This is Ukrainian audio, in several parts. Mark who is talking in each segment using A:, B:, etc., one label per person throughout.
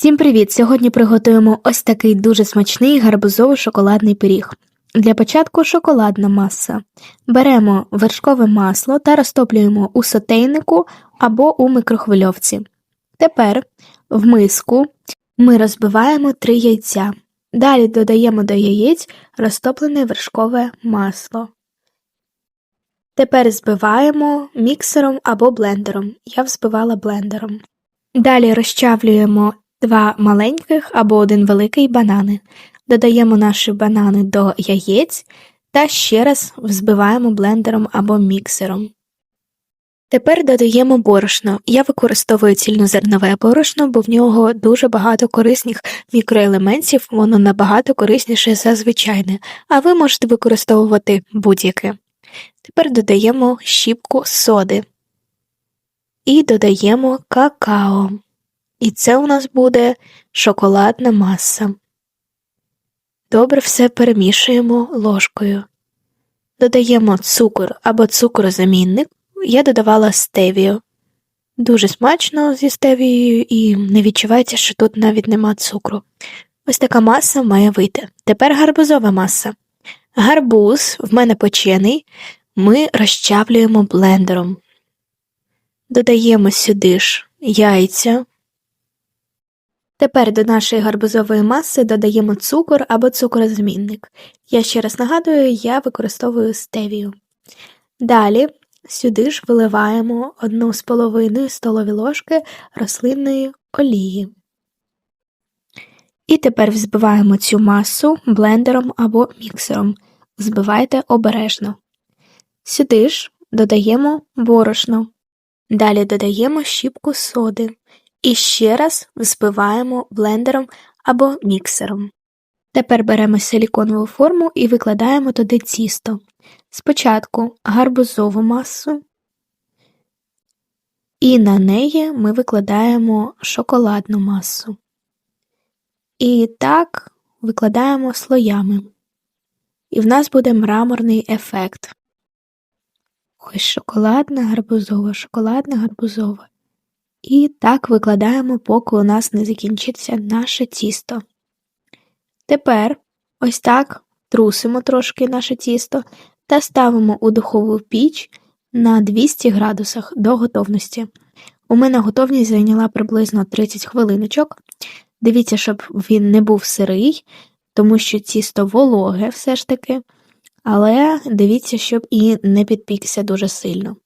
A: Всім привіт! Сьогодні приготуємо ось такий дуже смачний гарбузово-шоколадний пиріг. Для початку шоколадна маса. Беремо вершкове масло та розтоплюємо у сотейнику або у микрохвильовці. Тепер в миску ми розбиваємо 3 яйця. Далі додаємо до яєць розтоплене вершкове масло. Тепер збиваємо міксером або блендером. Я взбивала блендером. Далі розчавлюємо два маленьких або один великий банани. Додаємо наші банани до яєць та ще раз взбиваємо блендером або міксером. Тепер додаємо борошно. Я використовую цільнозернове борошно, бо в нього дуже багато корисних мікроелементів, воно набагато корисніше за звичайне, а ви можете використовувати будь-яке. Тепер додаємо щіпку соди і додаємо какао. І це у нас буде шоколадна маса. Добре все перемішуємо ложкою. Додаємо цукор або цукрозамінник. Я додавала стевію. Дуже смачно зі стевією і не відчувається, що тут навіть нема цукру. Ось така маса має вийти. Тепер гарбузова маса. Гарбуз в мене почений, ми розчавлюємо блендером. Додаємо сюди ж яйця. Тепер до нашої гарбузової маси додаємо цукор або цукрозамінник. Я ще раз нагадую, я використовую стевію. Далі сюди ж виливаємо 1,5 столові ложки рослинної олії. І тепер взбиваємо цю масу блендером або міксером. Збивайте обережно. Сюди ж додаємо борошно. Далі додаємо щіпку соди. І ще раз взбиваємо блендером або міксером. Тепер беремо силіконову форму і викладаємо туди тісто. Спочатку гарбузову масу, і на неї ми викладаємо шоколадну масу. І так викладаємо слоями. І в нас буде мраморний ефект. Ось шоколадна гарбузова, шоколадна гарбузова. І так викладаємо, поки у нас не закінчиться наше тісто. Тепер ось так трусимо трошки наше тісто та ставимо у духову піч на 200 градусах до готовності. У мене готовність зайняла приблизно 30 хвилиночок. Дивіться, щоб він не був сирий, тому що тісто вологе все ж таки, але дивіться, щоб і не підпікся дуже сильно.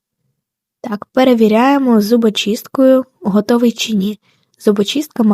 A: Так, перевіряємо зубочисткою, готовий чи ні. Зубочистка